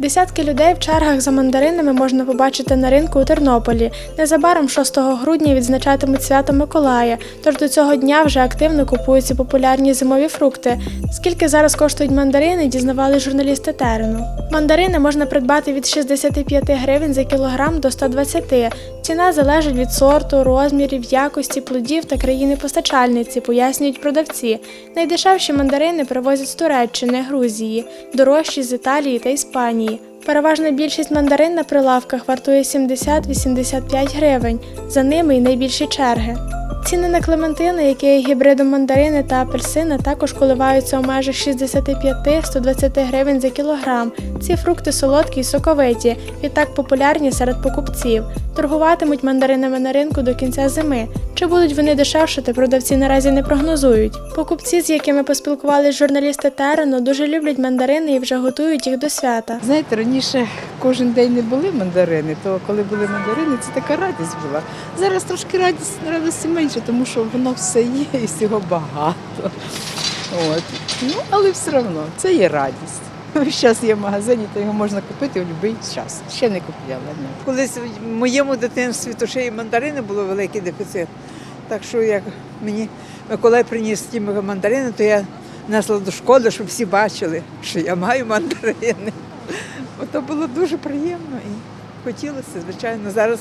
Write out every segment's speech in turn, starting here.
Десятки людей в чергах за мандаринами можна побачити на ринку у Тернополі. Незабаром 6 грудня відзначатимуть свято Миколая, тож до цього дня вже активно купуються популярні зимові фрукти. Скільки зараз коштують мандарини, дізнавали журналісти терену. Мандарини можна придбати від 65 гривень за кілограм до 120. Ціна залежить від сорту, розмірів, якості плодів та країни-постачальниці, пояснюють продавці. Найдешевші мандарини привозять з Туреччини, Грузії, дорожчі з Італії та Іспанії. Переважна більшість мандарин на прилавках вартує 70-85 гривень. За ними й найбільші черги. Ціни на клементини, які є гібридом мандарини та апельсина, також коливаються у межах 65-120 гривень за кілограм. Ці фрукти солодкі й соковиті, відтак популярні серед покупців. Торгуватимуть мандаринами на ринку до кінця зими. Чи будуть вони дешевшати, продавці наразі не прогнозують. Покупці, з якими поспілкувалися журналісти Терену, дуже люблять мандарини і вже готують їх до свята. Знаєте, раніше кожен день не були мандарини, то коли були мандарини, це така радість була. Зараз трошки радість, радості менше, тому що воно все є і всього багато. От. Ну, але все одно це є радість. Зараз є в магазині, то його можна купити в будь-який час. Ще не купляла. Ні. Колись в моєму дитинстві то і мандарини було великий дефіцит. Так що як мені Миколай приніс ті мандарини, то я несла до школи, щоб всі бачили, що я маю мандарини. Ото було дуже приємно і хотілося, звичайно. Зараз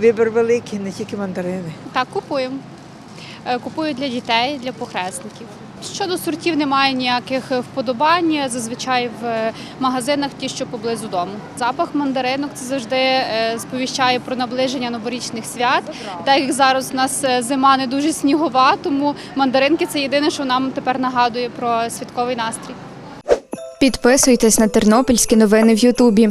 вибір великий, не тільки мандарини. Так, купуємо. Е, Купую для дітей, для похресників. Щодо сортів немає ніяких вподобань. Зазвичай в е, магазинах ті, що поблизу дому. Запах мандаринок це завжди е, сповіщає про наближення новорічних свят. Так як зараз у нас зима не дуже снігова, тому мандаринки це єдине, що нам тепер нагадує про святковий настрій. Підписуйтесь на тернопільські новини в Ютубі.